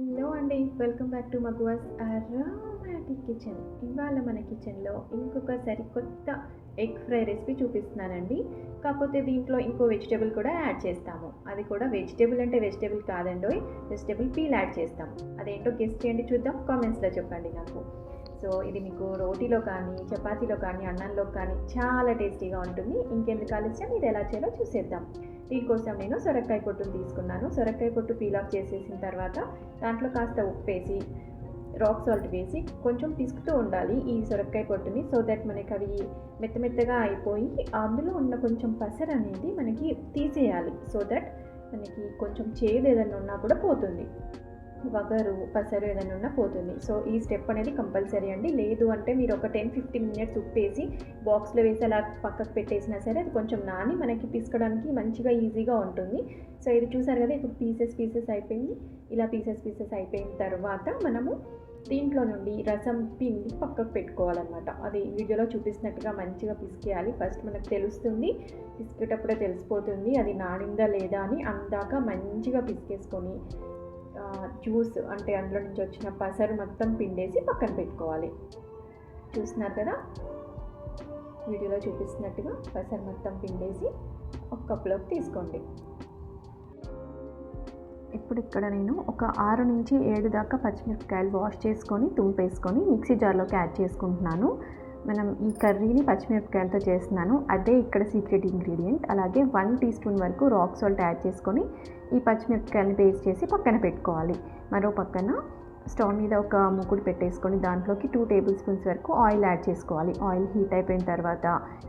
Hello అండి welcome back to Maguva's aromatic kitchen. ఇవాళ మన కిచెన్లో ఇంకొక సరికొత్త ఎగ్ ఫ్రై రెసిపీ చూపిస్తున్నానండి. కాకపోతే దీంట్లో ఇంకో వెజిటేబుల్ కూడా యాడ్ చేస్తాము. అది కూడా వెజిటేబుల్ అంటే వెజిటేబుల్ కాదండి వెజిటేబుల్ పీల్ యాడ్ చేస్తాం అదేంటో గెస్ట్ చేయండి చూద్దాం కామెంట్స్లో చెప్పండి నాకు. సో ఇది మీకు రోటీలో కానీ చపాతీలో కానీ అన్నంలో కానీ చాలా టేస్టీగా ఉంటుంది. ఇంకెందుకు ఆలస్యం? ఇది ఎలా చేయాలో చూసేద్దాం. దీనికోసం నేను సొరకాయ పొట్టును తీసుకున్నాను. సొరకాయ పొట్టు పీల్ ఆఫ్ చేసేసిన తర్వాత దాంట్లో కాస్త ఉప్పు వేసి రాక్ సాల్ట్ వేసి కొంచెం పిసుకుతూ ఉండాలి ఈ సొరకాయ పొట్టుని సో దట్ మనకి అవి మెత్త మెత్తగా అయిపోయి అందులో ఉన్న కొంచెం పసర అనేది మనకి తీసేయాలి. సో దట్ మనకి కొంచెం చేదు ఏదైనా ఉన్నా కూడా పోతుంది. వగరు పసరు ఏదైనా ఉన్నా పోతుంది. సో ఈ స్టెప్ అనేది కంపల్సరీ అండి. లేదు అంటే మీరు ఒక టెన్ ఫిఫ్టీన్ మినిట్స్ ఉప్పేసి బాక్స్లో వేసి అలా పక్కకు పెట్టేసినా సరే అది కొంచెం నాని మనకి పిసకడానికి మంచిగా ఈజీగా ఉంటుంది. సో ఇది చూసారు కదా ఇప్పుడు పీసెస్ పీసెస్ అయిపోయింది. ఇలా పీసెస్ పీసెస్ అయిపోయిన తర్వాత మనము దీంట్లో నుండి రసం పిండి పక్కకు పెట్టుకోవాలన్నమాట. అది వీడియోలో చూపిస్తున్నట్టుగా మంచిగా పిసికేయాలి. ఫస్ట్ మనకు తెలుస్తుంది పిసికేటప్పుడే తెలిసిపోతుంది అది నానిందా లేదా అని. అందాక మంచిగా పిసికేసుకొని జ్యూస్ అంటే అందులో నుంచి వచ్చిన పసరు మొత్తం పిండేసి పక్కన పెట్టుకోవాలి. చూస్తున్నారు కదా? వీడియోలో చూపిస్తున్నట్టుగా పసరు మొత్తం పిండేసి ఒక కప్లోకి తీసుకోండి. ఇప్పుడు ఇక్కడ నేను ఒక ఆరు నుంచి ఏడు దాకా పచ్చిమిరపకాయలు వాష్ చేసుకొని తుంపేసుకొని మిక్సీ జార్లోకి యాడ్ చేసుకుంటున్నాను. మనం ఈ కర్రీని పచ్చిమిరపకాయలతో చేస్తున్నాను. అదే ఇక్కడ సీక్రెట్ ఇంగ్రీడియంట్ అలాగే వన్ టీ స్పూన్ వరకు రాక్ సాల్ట్ యాడ్ చేసుకొని ఈ పచ్చిమిరపకాయలని పేస్ట్ చేసి పక్కన పెట్టుకోవాలి. మరో పక్కన స్టవ్ మీద ఒక ముకుడు పెట్టేసుకొని దాంట్లోకి టూ టేబుల్ స్పూన్స్ వరకు ఆయిల్ యాడ్ చేసుకోవాలి. ఆయిల్ హీట్ అయిపోయిన తర్వాత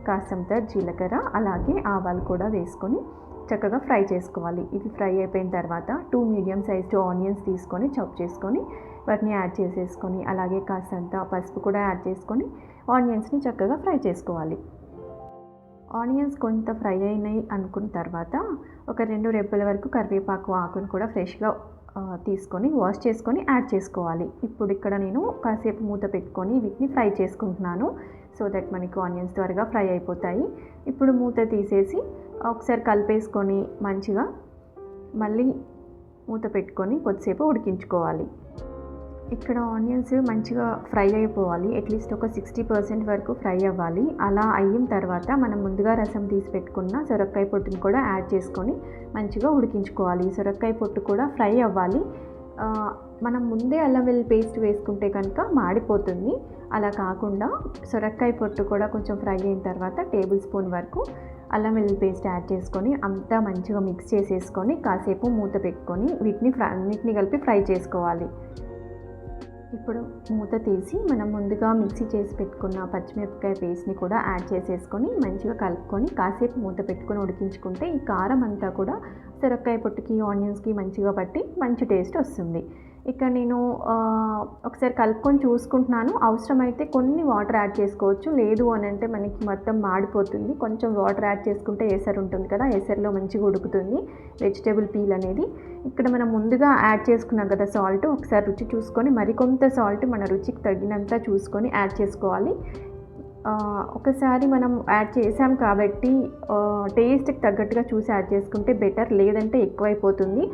కాసంత జీలకర్ర అలాగే ఆవాలు కూడా వేసుకొని చక్కగా ఫ్రై చేసుకోవాలి. ఇవి ఫ్రై అయిపోయిన తర్వాత టూ మీడియం సైజ్ ఆనియన్స్ తీసుకొని చాప్ చేసుకొని వాటిని యాడ్ చేసేసుకొని అలాగే కాస్తంత పసుపు కూడా యాడ్ చేసుకొని ఆనియన్స్ని చక్కగా ఫ్రై చేసుకోవాలి. ఆనియన్స్ కొంత ఫ్రై అయినాయి అనుకున్న తర్వాత ఒక రెండు రెబ్బల వరకు కరివేపాకు ఆకును కూడా ఫ్రెష్గా తీసుకొని వాష్ చేసుకొని యాడ్ చేసుకోవాలి. ఇప్పుడు ఇక్కడ నేను కాసేపు మూత పెట్టుకొని వీటిని ఫ్రై చేసుకుంటున్నాను. సో దట్ మనకు ఆనియన్స్ త్వరగా ఫ్రై అయిపోతాయి. ఇప్పుడు మూత తీసేసి ఒకసారి కలిపేసుకొని మంచిగా మళ్ళీ మూత పెట్టుకొని కొద్దిసేపు ఉడికించుకోవాలి. ఇక్కడ ఆనియన్స్ మంచిగా ఫ్రై అయిపోవాలి. అట్లీస్ట్ ఒక సిక్స్టీ పర్సెంట్ వరకు ఫ్రై అవ్వాలి. అలా అయిన తర్వాత మనం ముందుగా రసం తీసి పెట్టుకున్న సొరకాయ పొట్టుని కూడా యాడ్ చేసుకొని మంచిగా ఉడికించుకోవాలి. సొరకాయ పొట్టు కూడా ఫ్రై అవ్వాలి. మనం ముందే అల్లం వెల్లుల్లి పేస్ట్ వేసుకుంటే కనుక మాడిపోతుంది. అలా కాకుండా సొరక్కాయ పొట్టు కూడా కొంచెం ఫ్రై అయిన తర్వాత టేబుల్ స్పూన్ వరకు అల్లం వెల్లుల్లి పేస్ట్ యాడ్ చేసుకొని అంతా మంచిగా మిక్స్ చేసేసుకొని కాసేపు మూత పెట్టుకొని వీటిని ఫ్రై అన్నిటిని కలిపి ఫ్రై చేసుకోవాలి. ఇప్పుడు మూత తీసి మనం ముందుగా మిక్సీ చేసి పెట్టుకున్న పచ్చిమిరపకాయ పేస్ట్ని కూడా యాడ్ చేసేసుకొని మంచిగా కలుపుకొని కాసేపు మూత పెట్టుకొని ఉడికించుకుంటే ఈ కారం అంతా కూడా సొరకాయ పొట్టుకి ఆనియన్స్కి మంచిగా పట్టి మంచి టేస్ట్ వస్తుంది. ఇక్కడ నేను ఒకసారి కలుపుకొని చూసుకుంటున్నాను. అవసరమైతే కొన్ని వాటర్ యాడ్ చేసుకోవచ్చు. లేదు అని అంటే మనకి మొత్తం మాడిపోతుంది. కొంచెం వాటర్ యాడ్ చేసుకుంటే ఎసరు ఉంటుంది కదా. ఎసర్లో మంచిగా ఉడుకుతుంది. వెజిటేబుల్ పీల్ అనేది. ఇక్కడ మనం ముందుగా యాడ్ చేసుకున్నాం కదా సాల్ట్. ఒకసారి రుచి చూసుకొని మరికొంత సాల్ట్ మన రుచికి తగినంత చూసుకొని యాడ్ చేసుకోవాలి. ఒకసారి మనం యాడ్ చేసాం కాబట్టి టేస్ట్కి తగ్గట్టుగా చూసి యాడ్ చేసుకుంటే బెటర్. లేదంటే ఎక్కువైపోతుంది.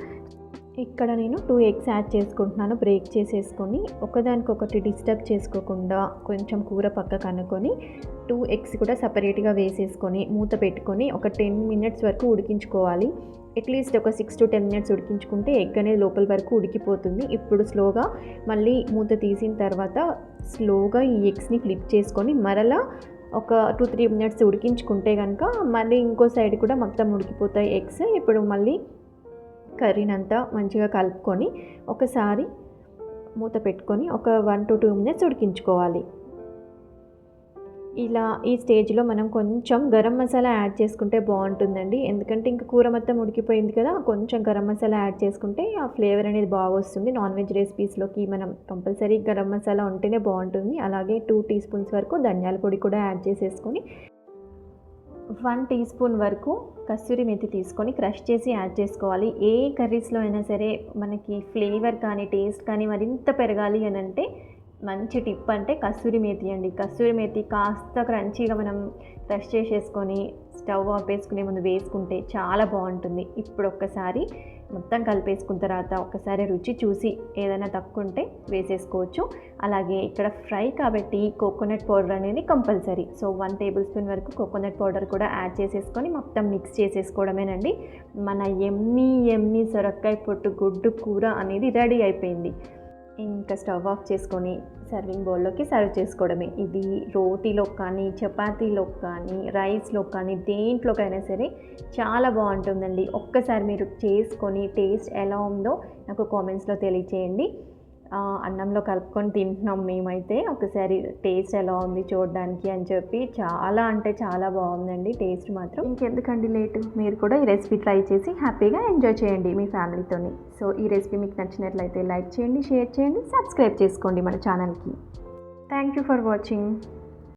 ఇక్కడ నేను టూ ఎగ్స్ యాడ్ చేసుకుంటున్నాను. బ్రేక్ చేసేసుకొని ఒకదానికొకటి డిస్టర్బ్ చేసుకోకుండా కొంచెం కూర పక్కకు అనుకొని టూ ఎగ్స్ కూడా సపరేట్గా వేసేసుకొని మూత పెట్టుకొని ఒక టెన్ మినిట్స్ వరకు ఉడికించుకోవాలి. అట్లీస్ట్ ఒక సిక్స్ టు టెన్ మినిట్స్ ఉడికించుకుంటే ఎగ్ అనేది లోపల వరకు ఉడికిపోతుంది. ఇప్పుడు స్లోగా మళ్ళీ మూత తీసిన తర్వాత స్లోగా ఈ ఎగ్స్ని ఫ్లిప్ చేసుకొని మరలా ఒక టూ త్రీ మినిట్స్ ఉడికించుకుంటే కనుక మళ్ళీ ఇంకో సైడ్ కూడా మొత్తం ఉడికిపోతాయి. ఎగ్స్ ఇప్పుడు మళ్ళీ కర్రీనంతా మంచిగా కలుపుకొని ఒకసారి మూత పెట్టుకొని ఒక వన్ టు టూ మినిట్స్ ఉడికించుకోవాలి. ఇలా ఈ స్టేజ్లో మనం కొంచెం గరం మసాలా యాడ్ చేసుకుంటే బాగుంటుందండి. ఎందుకంటే ఇంకా కూర మొత్తం ఉడికిపోయింది కదా కొంచెం గరం మసాలా యాడ్ చేసుకుంటే ఆ ఫ్లేవర్ అనేది బాగా వస్తుంది. నాన్ వెజ్ రెసిపీస్లోకి మనం కంపల్సరీ గరం మసాలా ఉంటేనే బాగుంటుంది. అలాగే టూ టీ స్పూన్స్ వరకు ధనియాల పొడి కూడా యాడ్ చేసేసుకొని వన్ టీ స్పూన్ వరకు కస్తూరి మెతి తీసుకొని క్రష్ చేసి యాడ్ చేసుకోవాలి. ఏ కర్రీస్లో అయినా సరే మనకి ఫ్లేవర్ కానీ టేస్ట్ కానీ మరింత పెరగాలి అని అంటే మంచి టిప్ అంటే కస్తూరి మేతి అండి. కస్తూరి మేతి కాస్త క్రంచీగా మనం బ్రష్ చేసేసుకొని స్టవ్ ఆపేసుకునే ముందు వేసుకుంటే చాలా బాగుంటుంది. ఇప్పుడు ఒక్కసారి మొత్తం కలిపేసుకున్న తర్వాత ఒకసారి రుచి చూసి ఏదైనా తక్కువ ఉంటే వేసేసుకోవచ్చు. అలాగే ఇక్కడ ఫ్రై కాబట్టి కోకోనట్ పౌడర్ అనేది compulsory. So one tablespoon వరకు కోకోనట్ పౌడర్ కూడా యాడ్ చేసేసుకొని మొత్తం మిక్స్ చేసేసుకోవడమేనండి. మన ఎమ్మి ఎమ్మి సొరక్కాయ పొట్టు గుడ్డు కూర అనేది రెడీ అయిపోయింది. ఇంకా స్టవ్ ఆఫ్ చేసుకొని సర్వింగ్ బౌల్లోకి సర్వ్ చేసుకోవడమే. ఇది రోటీలో కానీ చపాతీలో కానీ రైస్లో కానీ దేంట్లోకైనా సరే చాలా బాగుంటుందండి. ఒక్కసారి మీరు చేసుకొని టేస్ట్ ఎలా ఉందో నాకు కామెంట్స్లో తెలియచేయండి. అన్నంలో కలుపుకొని తింటున్నాం మేమైతే. ఒకసారి టేస్ట్ ఎలా ఉంది చూడడానికి అని చెప్పి చాలా అంటే చాలా బాగుందండి టేస్ట్ మాత్రం. ఇంకెందుకండి లేటు? మీరు కూడా ఈ రెసిపీ ట్రై చేసి హ్యాపీగా ఎంజాయ్ చేయండి మీ ఫ్యామిలీతోని. సో ఈ రెసిపీ మీకు నచ్చినట్లయితే లైక్ చేయండి షేర్ చేయండి సబ్స్క్రైబ్ చేసుకోండి మన ఛానల్కి. Thank you for watching.